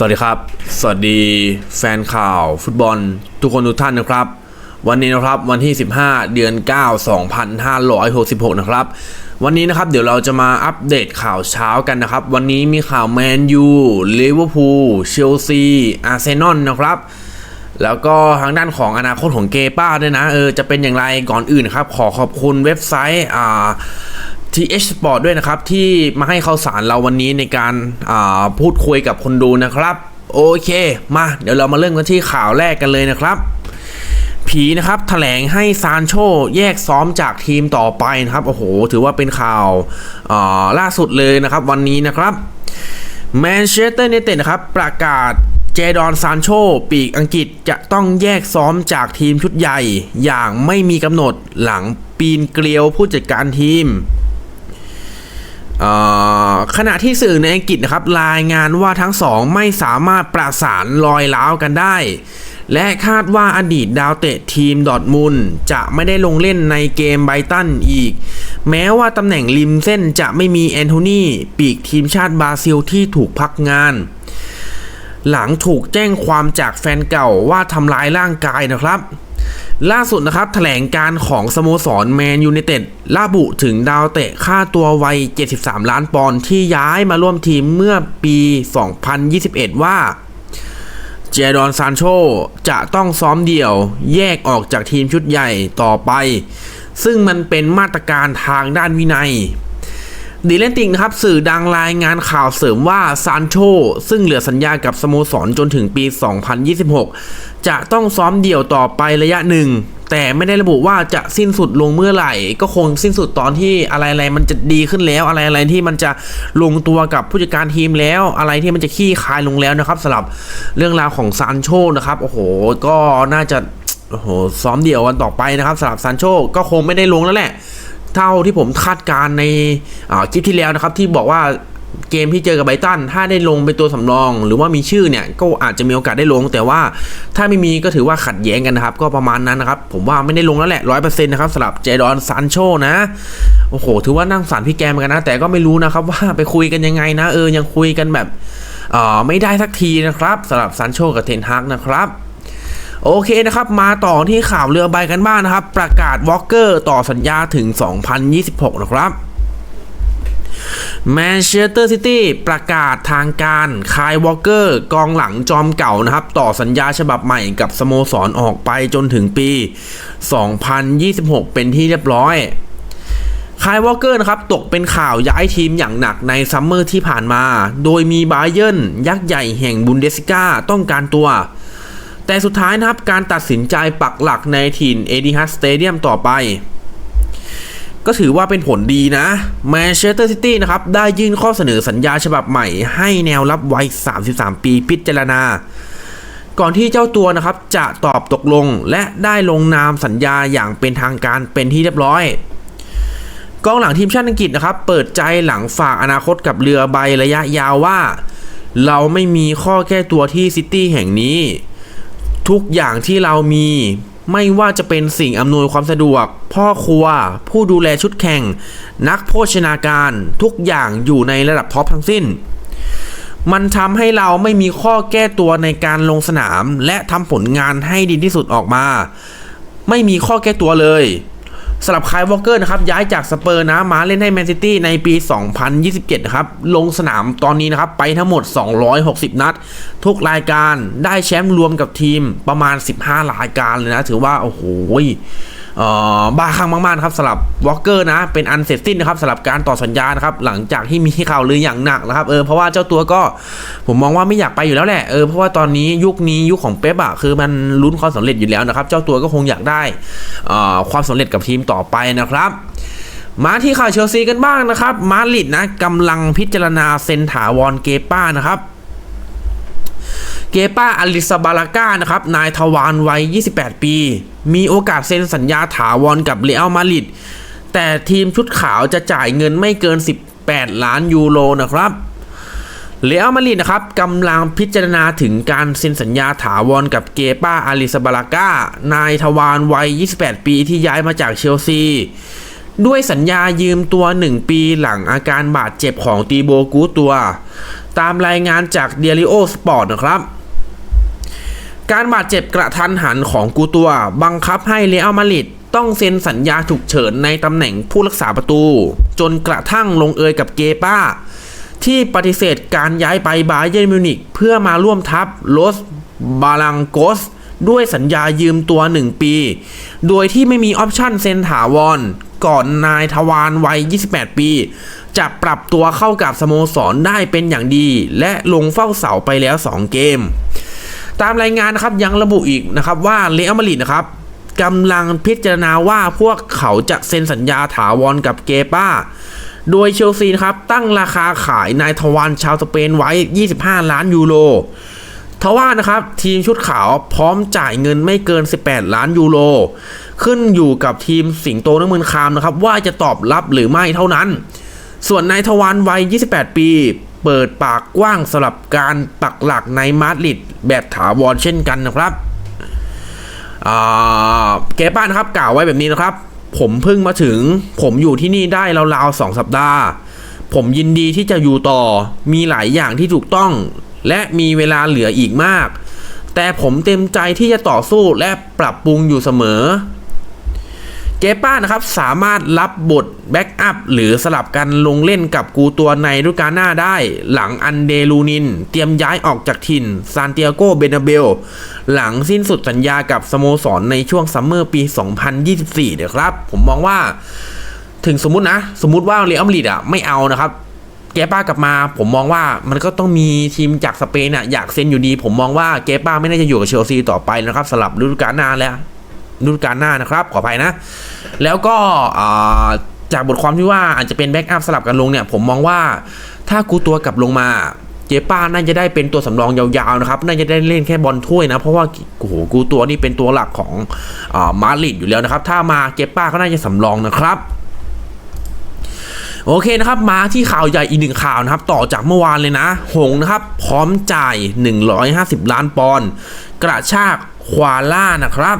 สวัสดีครับ สวัสดีแฟนข่าว ฟุตบอล ทุกคนทุกท่านนะครับ วันนี้นะครับวันที่ 15 เดือน 9 2566 นะครับ วันนี้นะครับเดี๋ยวเราจะมาอัปเดตข่าวเช้ากันนะครับ วันนี้มีข่าวแมนยูลิเวอร์พูลเชลซีอาร์เซนอลนะครับ แล้วก็ทางด้านของอนาคตของเกป้าด้วยนะเออจะเป็นอย่างไรก่อนอื่นครับ ขอขอบคุณเว็บไซต์อ่า TH Sport ด้วยนะครับ ที่มาให้ข่าวสารเราวันนี้ในการาพูดคุยกับคนดูนะครับ โอเค มา เดี๋ยวเรามาเริ่มกันที่ข่าวแรกกันเลยนะครับ ผีนะครับแถลงให้ซานโชแยกซ้อมจากทีมต่อไปนะครับ โอ้โห ถือว่าเป็นข่าวาล่าสุดเลยนะครับ วันนี้นะครับแมนเชสเตอร์ n นเต็ดนะครับ ประกาศเจดอนซานโชปีกอังกฤษจะต้องแยกซ้อมจากทีมชุดใหญ่ อย่างไม่มีกำหนดหลังปีนเกลียวผู้จัดการทีม ขณะที่สื่อในอังกฤษนะครับรายงานว่าทั้งสองไม่สามารถประสานรอยร้าวกันได้ และคาดว่าอดีตดาวเตะทีมดอทมุนจะไม่ได้ลงเล่นในเกมไบตันอีก แม้ว่าตำแหน่งริมเส้นจะไม่มีแอนโทนีปีกทีมชาติบราซิลที่ถูกพักงาน หลังถูกแจ้งความจากแฟนเก่าว่าทำร้ายร่างกายนะครับ ล่าสุดนะครับแถลงการของสโมสรแมนยูไนเต็ดระบุถึงดาวเตะค่าตัววัย 73 ล้านปอนด์ที่ย้ายมาร่วมทีมเมื่อปี 2021 ว่าเจดอนซานโชจะต้องซ้อมเดี่ยวแยกออกจากทีมชุดใหญ่ต่อไป ซึ่งมันเป็นมาตรการทางด้านวินัย ดีเลนติงนะครับสื่อดังรายงานข่าวเสริมว่าซานโชซึ่งเหลือสัญญากับสโมสรจนถึงปี 2026 จะต้องซ้อมเดี่ยวต่อไประยะหนึ่ง แต่ไม่ได้ระบุว่าจะสิ้นสุดลงเมื่อไหร่ ก็คงสิ้นสุดตอนที่อะไรๆมันจะดีขึ้นแล้วอะไรๆที่มันจะลงตัวกับผู้จัดการทีมแล้ว อะไรที่มันจะขี้คายลงแล้วนะครับสำหรับเรื่องราวของซานโชนะครับโอ้โหก็น่าจะโอ้โหซ้อมเดี่ยวกันต่อไปนะครับสำหรับซานโชก็คงไม่ได้ลงแล้วแหละ เท่าที่ผมคาดการในคลิปที่แล้วนะครับ ที่บอกว่าเกมที่เจอกับไบตันถ้าได้ลงเป็นตัวสำรอง หรือว่ามีชื่อเนี่ยก็อาจจะมีโอกาสได้ลง แต่ว่าถ้าไม่มีก็ถือว่าขัดแย้งกันนะครับ ก็ประมาณนั้นนะครับ ผมว่าไม่ได้ลงแล้วแหละร้อยเปอร์เซ็นต์นะครับสำหรับเจดอนซานโชนะโอ้โห ถือว่านั่งสารพี่แกมกันนะ แต่ก็ไม่รู้นะครับว่าไปคุยกันยังไงนะ เออยังคุยกันแบบเออไม่ได้สักทีนะครับสำหรับซานโชกับเทนฮักนะครับ โอเคนะครับ มาต่อที่ข่าวเรือใบกันบ้างนะครับ ประกาศวอลเกอร์ต่อสัญญาถึง 2026 นะครับแมนเชสเตอร์ซิตี้ประกาศทางการคายวอลเกอร์ กองหลังจอมเก่านะครับ ต่อสัญญาฉบับใหม่กับสโมสรออกไปจนถึงปี 2026 เป็นที่เรียบร้อยคายวอลเกอร์นะครับ ตกเป็นข่าวย้ายทีมอย่างหนักในซัมเมอร์ที่ผ่านมา โดยมีบาเยิร์นยักษ์ใหญ่แห่งบุนเดสกาต้องการตัว แต่สุดท้ายนะครับการตัดสินใจปักหลักในถิ่นเอดิฮัสสเตเดียมต่อไป ก็ถือว่าเป็นผลดีนะแมนเชสเตอร์ซิตี้นะครับ ได้ยื่นข้อเสนอสัญญาฉบับใหม่ ให้แนวรับไวัย33 ปีพิจารณา ก่อนที่เจ้าตัวนะครับจะตอบตกลงและได้ลงนามสัญญาอย่างเป็นทางการเป็นที่เรียบร้อยกองหลังทีมชาติอังกฤษนะครับ เปิดใจหลังฝากอนาคตกับเรือใบระยะยาวว่า เราไม่มีข้อแก้ตัวที่ซิตี้แห่งนี้ ทุกอย่างที่เรามี ไม่ว่าจะเป็นสิ่งอำนวยความสะดวก พ่อครัว ผู้ดูแลชุดแข่ง นักโภชนาการทุกอย่างอยู่ในระดับท็อปทั้งสิ้น มันทำให้เราไม่มีข้อแก้ตัวในการลงสนาม และทำผลงานให้ดีที่สุดออกมา ไม่มีข้อแก้ตัวเลย สำหรับคายวอลเกอร์นะครับย้ายจากสเปอร์นะมาเล่นให้แมนซิตี้ในปี 2027 นะครับ ลงสนามตอนนี้นะครับ ไปทั้งหมด 260 นัด ทุกรายการได้แชมป์รวมกับทีมประมาณ 15 รายการเลยนะ ถือว่า โอ้โห บ้าคลั่งมากๆนะครับสำหรับวอลเกอร์นะเป็นอันเสร็จสิ้นนะครับสำหรับการต่อสัญญานะครับหลังจากที่มีข่าวลืออย่างหนักนะครับเออเพราะว่าเจ้าตัวก็ผมมองว่าไม่อยากไปอยู่แล้วแหละเออเพราะว่าตอนนี้ยุคนี้ยุคของเป๊ปอะคือมันลุ้นความสำเร็จอยู่แล้วนะครับ เจ้าตัวก็คงอยากได้อ่อความสำเร็จกับทีมต่อไปนะครับมาที่ข่าวเชลซีกันบ้างนะครับ มาดริดนะกำลังพิจารณาเซ็นถาวรเกป้านะครับ เกป้าอลิซาบาลาก้านะครับนายทวารวัย 28 ปี มีโอกาสเซ็นสัญญาถาวรกับเรอัลมาดริดแต่ทีมชุดขาวจะจ่ายเงินไม่เกิน 18 ล้านยูโรนะครับเรอัลมาดริดนะครับกำลังพิจารณาถึงการเซ็นสัญญาถาวรกับเกป้าอาลิซาบาลาก้านายทวารวัย 28 ปีที่ย้ายมาจากเชลซี ด้วยสัญญายืมตัว 1 ปีหลังอาการบาดเจ็บของตีโบกูตัว ตามรายงานจากเดลิโอสปอร์ตนะครับ การบาดเจ็บกระทันหันของกูตัว บังคับให้เรอัลมาริดต้องเซ็นสัญญาฉุกเฉินในตำแหน่งผู้รักษาประตู จนกระทั่งลงเอยกับเกป้า ที่ปฏิเสธการย้ายไปบาเยิร์นมิวนิกเพื่อมาร่วมทัพโรสบาลังโกสด้วยสัญญายืมตัว 1 ปี โดยที่ไม่มีออปชั่นเซ็นถาวร ก่อนนายทวารวัย 28 ปี จะปรับตัวเข้ากับสโมสรได้เป็นอย่างดี และลงเฝ้าเสาไปแล้ว 2 เกม ตามรายงานนะครับยังระบุอีกนะครับว่าเรอัลมาริดนะครับกำลังพิจารณาว่าพวกเขาจะเซ็นสัญญาถาวรกับเกป้า โดยเชลซีนะครับตั้งราคาขายนายทวารชาวสเปนไว้ 25 ล้านยูโรทว่านะครับทีมชุดขาวพร้อมจ่ายเงินไม่เกิน 18 ล้านยูโรขึ้นอยู่กับทีมสิงโตน้ำมืนคามนะครับว่าจะตอบรับหรือไม่เท่านั้น ส่วนนายทวารวัย 28 ปี เปิดปากกว้างสำหรับการปักหลักในมาดริดแบบถาวรเช่นกันนะครับเกป้านะครับกล่าวไว้แบบนี้นะครับ ผมเพิ่งมาถึง ผมอยู่ที่นี่ได้ราวๆสองสัปดาห์ ผมยินดีที่จะอยู่ต่อ มีหลายอย่างที่ถูกต้อง และมีเวลาเหลืออีกมาก แต่ผมเต็มใจที่จะต่อสู้และปรับปรุงอยู่เสมอ เกป้านะครับสามารถรับบทแบ็กอัพหรือสลับกันลงเล่นกับกูตัวในฤดูกาลหน้าได้ หลังอันเดลูนิน เตรียมย้ายออกจากถิ่นซานเตียโกเบนาเบล หลังสิ้นสุดสัญญากับสโมสรในช่วงซัมเมอร์ปี 2024เดี๋ยวครับ ผมมองว่า ถึงสมมุตินะ สมมุติว่าเรอัลมาดริดอะไม่เอานะครับเกป้ากลับมา ผมมองว่ามันก็ต้องมีทีมจากสเปนอะอยากเซ็นอยู่ดี ผมมองว่าเกป้าไม่น่าจะอยู่กับเชลซีต่อไปนะครับสลับฤดูกาลหน้าแล้ว ฤดูกาลหน้านะครับ ขออภัยนะ แล้วก็จากบทความที่ว่าอาจจะเป็นแบ็กอัพสลับกันลงเนี่ย ผมมองว่าถ้ากูตัวกลับลงมาเจป้าน่าจะได้เป็นตัวสำรองยาวๆนะครับน่าจะได้เล่นแค่บอลถ้วยนะ เพราะว่าโอ้โหกูตัวนี่เป็นตัวหลักของอามาริดอยู่แล้วนะครับ ถ้ามาเจป้าก็น่าจะสำรองนะครับโอเคนะครับ มาที่ข่าวใหญ่อีกหนึ่งข่าวนะครับ ต่อจากเมื่อวานเลยนะ หงนะครับ พร้อมจ่าย 150 ล้านปอนด์กระชากควาล่านะครับ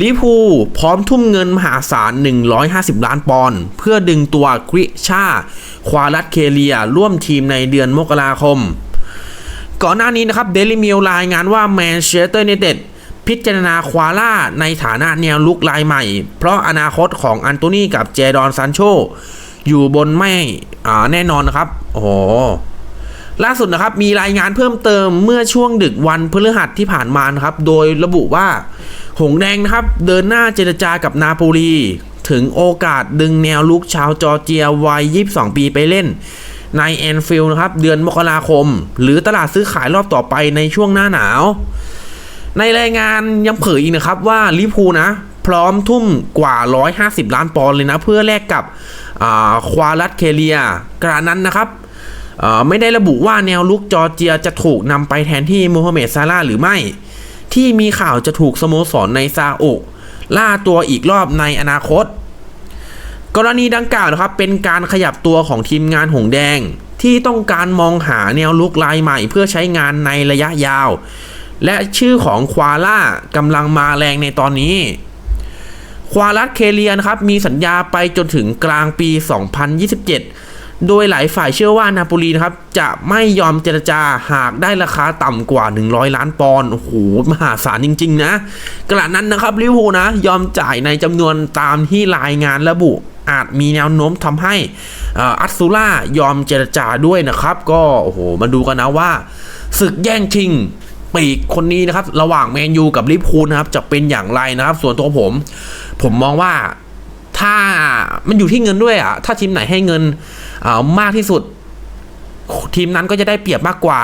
ลิพูพร้อมทุ่มเงินมหาศาล 150 ล้านปอนด์เพื่อดึงตัวกริชา ควาลัดเคเลีย ร่วมทีมในเดือนมกราคม ก่อนหน้านี้นะครับเดลิมิลรายงานว่าแมนเชสเตอร์ n นเต็ดพิจารณาควาล่าในฐานะแนวลุกรายใหม่ เพราะอนาคตของอันโตนีกับเจดอนซานโชอยู่บนไม่แน่นอนนะครับ โอ้ ล่าสุดนะครับมีรายงานเพิ่มเติมเมื่อช่วงดึกวันพฤหัสที่ผ่านมานะครับ โดยระบุว่า หงแดงนะครับ เดินหน้าเจรจากับนาโปลี ถึงโอกาสดึงแนวลุกชาวจอร์เจียวัย 22 ปีไปเล่น ในแอนฟิลด์นะครับ เดือนมกราคม หรือตลาดซื้อขายรอบต่อไปในช่วงหน้าหนาว ในรายงานยังเผยอีกนะครับว่าลิพูนะ พร้อมทุ่มกว่า 150 ล้านปอนด์เลยนะ เพื่อแลกกับอ่าควาลัดเคเลียกระนั้นนะครับ ไม่ได้ระบุว่าแนวลุกจอร์เจียจะถูกนำไปแทนที่โมฮัมเหม็ดซาลาหรือไม่ ที่มีข่าวจะถูกสโมสรในซาอุล่าตัวอีกรอบในอนาคต กรณีดังกล่าวนะครับเป็นการขยับตัวของทีมงานหงแดง ที่ต้องการมองหาแนวลุกลายใหม่เพื่อใช้งานในระยะยาว และชื่อของควาล่ากำลังมาแรงในตอนนี้ควาลัสเคเลียนะครับมีสัญญาไปจนถึงกลางปี 2027 โดยหลายฝ่ายเชื่อว่านาโปลีนะครับจะไม่ยอมเจรจาหากได้ราคาต่ำกว่า 100 ล้านปอนด์โอ้โหมหาศาลจริง ๆ นะกระนั้นนะครับลิเวอร์พูลนะ ยอมจ่ายในจำนวนตามที่รายงานระบุอาจมีแนวโน้มทำให้อัตซูล่ายอมเจรจาด้วยนะครับ ก็โอ้โหมาดูกันนะว่าศึกแย่งชิงปีกคนนี้นะครับ ระหว่างแมนยูกับลิเวอร์พูลนะครับ จะเป็นอย่างไรนะครับ ส่วนตัวผม ผมมองว่าถ้ามันอยู่ที่เงินด้วยอะถ้าทีมไหนให้เงิน มากที่สุด ทีมนั้นก็จะได้เปรียบมากกว่า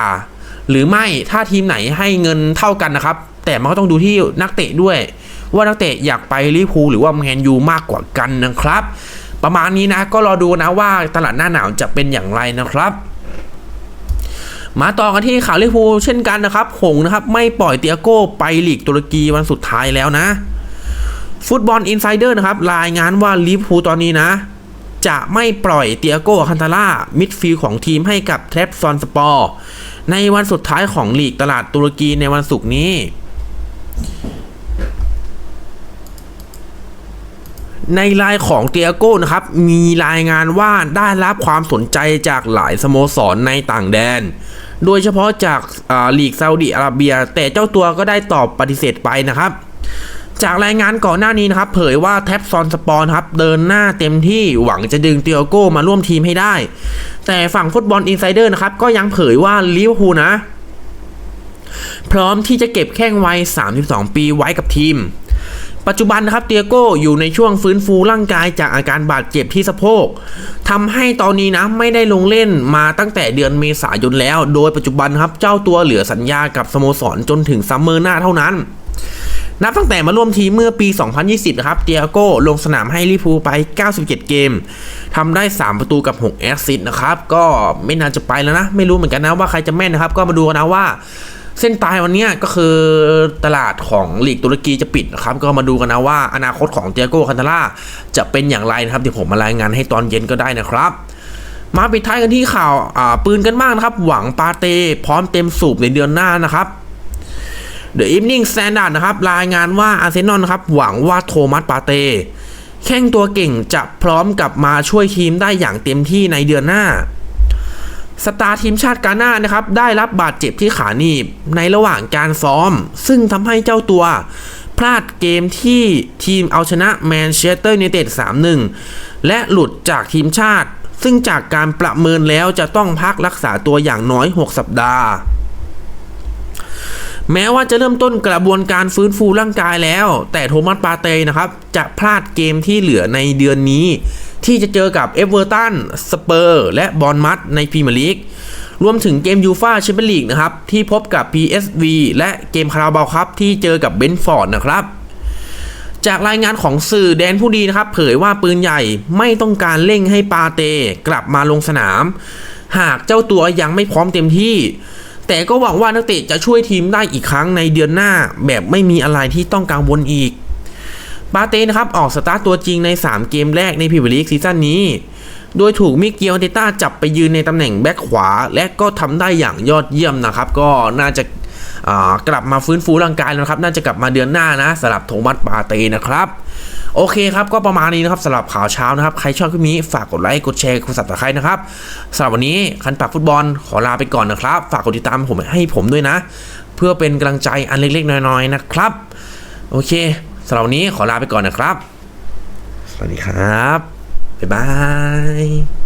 หรือไม่ถ้าทีมไหนให้เงินเท่ากันนะครับ แต่มันก็ต้องดูที่นักเตะด้วย ว่านักเตะอยากไปลิเวอร์พูลหรือว่าแมนยูมากกว่ากันนะครับ ประมาณนี้นะก็รอดูนะว่าตลาดหน้าหนาวจะเป็นอย่างไรนะครับมาต่อกันที่ข่าวลิเวอร์พูลเช่นกันนะครับ หงนะครับ ไม่ปล่อยเตียโก้ไปลีกตุรกีวันสุดท้ายแล้วนะ ฟุตบอลอินไซเดอร์นะครับ รายงานว่าลิเวอร์พูลตอนนี้นะ จะไม่ปล่อยเตียโก้คันตาล่ามิดฟิลด์ของทีมให้กับเทรปซอนสปอร์ ในวันสุดท้ายของลีกตลาดตุรกีในวันศุกร์นี้ ในรายของเตียโก้นะครับ มีรายงานว่าได้รับความสนใจจากหลายสโมสรในต่างแดน โดยเฉพาะจากาลีกซาอุดิอาระเบีย แต่เจ้าตัวก็ได้ตอบปฏิเสธไปนะครับ จากรายงานก่อนหน้านี้นะครับ เผยว่าแท็บซอนสปอนครับ เดินหน้าเต็มที่หวังจะดึงเตียโก้มาร่วมทีมให้ได้ แต่ฝั่งฟุตบอลอินไซเดอร์นะครับ ก็ยังเผยว่าลิเวอร์พูลนะ พร้อมที่จะเก็บแข้งวัย 32 ปีไว้กับทีม ปัจจุบันนะครับเตียโก้อยู่ในช่วงฟื้นฟูร่างกายจากอาการบาดเจ็บที่สะโพกทำให้ตอนนี้นะไม่ได้ลงเล่นมาตั้งแต่เดือนเมษายนแล้ว โดยปัจจุบันครับเจ้าตัวเหลือสัญญากับสโมสรจนถึงซัมเมอร์หน้าเท่านั้น นับตั้งแต่มาร่วมทีมเมื่อปี 2020 นะครับเตียโก้ลงสนามให้ลิพูไป 97 เกมทำได้ 3 ประตูกับ 6 แอสซิสต์นะครับ ก็ไม่นานจะไปแล้วนะ ไม่รู้เหมือนกันนะว่าใครจะแม่นนะครับ ก็มาดูกันนะว่าเส้นตายวันนี้ก็คือตลาดของลีกตุรกีจะปิดนะครับ ก็มาดูกันนะว่าอนาคตของเตียโก้คันตาล่าจะเป็นอย่างไรนะครับเดี๋ยวผมมารายงานให้ตอนเย็นก็ได้นะครับ มาปิดท้ายกันที่ข่าวปืนกันบ้างนะครับ หวังปาเต้พร้อมเต็มสูบในเดือนหน้านะครับ The Evening Standard นะครับรายงานว่าอาร์เซนอลนครับหวังว่าโทมัสปาเต้แข้งตัวเก่งจะพร้อมกลับมาช่วยทีมได้อย่างเต็มที่ในเดือนหน้า สตาร์ทีมชาติกาหน้านะครับได้รับบาดเจ็บที่ขาหนีบในระหว่างการซ้อม ซึ่งทำให้เจ้าตัวพลาดเกมที่ทีมเอาชนะแมนเชสเตอร์ยูไนเต็ด 3-1 และหลุดจากทีมชาติ ซึ่งจากการประเมินแล้วจะต้องพักรักษาตัวอย่างน้อย 6 สัปดาห์ แม้ว่าจะเริ่มต้นกระบวนการฟื้นฟูร่างกายแล้ว แต่โทมัสปาเต้นะครับ จะพลาดเกมที่เหลือในเดือนนี้ ที่จะเจอกับเอเวอร์ตันสเปอร์และบอลมัดในพรีเมียร์ลีกรวมถึงเกมยูฟาแชมเปี้ยนลีกนะครับ ที่พบกับ PSV และเกมคาราบาวครับที่เจอกับเบนฟอร์ดนะครับจากรายงานของสื่อแดนผู้ดีนะครับ เผยว่าปืนใหญ่ไม่ต้องการเร่งให้ปาเตกลับมาลงสนาม หากเจ้าตัวยังไม่พร้อมเต็มที่ แต่ก็หวังว่านักเตะจะช่วยทีมได้อีกครั้งในเดือนหน้า แบบไม่มีอะไรที่ต้องกังวลอีกปาเต้นะครับออกสตาร์ตตัวจริงใน 3 เกมแรกในพรีเมียร์ลีกซีซั่นนี้ โดยถูกมิเกลเตต้าจับไปยืนในตำแหน่งแบ็คขวา และก็ทำได้อย่างยอดเยี่ยมนะครับ ก็น่าจะากลับมาฟื้นฟูร่างกายแล้วครับ น่าจะกลับมาเดือนหน้านะสำหรับโทมัสปาเต้นะครับ โอเคครับก็ประมาณนี้นะครับสำหรับข่าวเช้านะครับใครชอบคลิปนี้ฝากกดไลค์กดแชร์กดซับสไครต์นะครับสำหรับวันนี้คันปากฟุตบอลขอลาไปก่อนนะครับ ฝากกดติดตามผมให้ผมด้วยนะ เพื่อเป็นกำลังใจอันเล็กๆ น้อยๆนะครับ โอเคสำหรับวันนี้ขอลาไปก่อนนะครับ สวัสดีครับบ๊ายบาย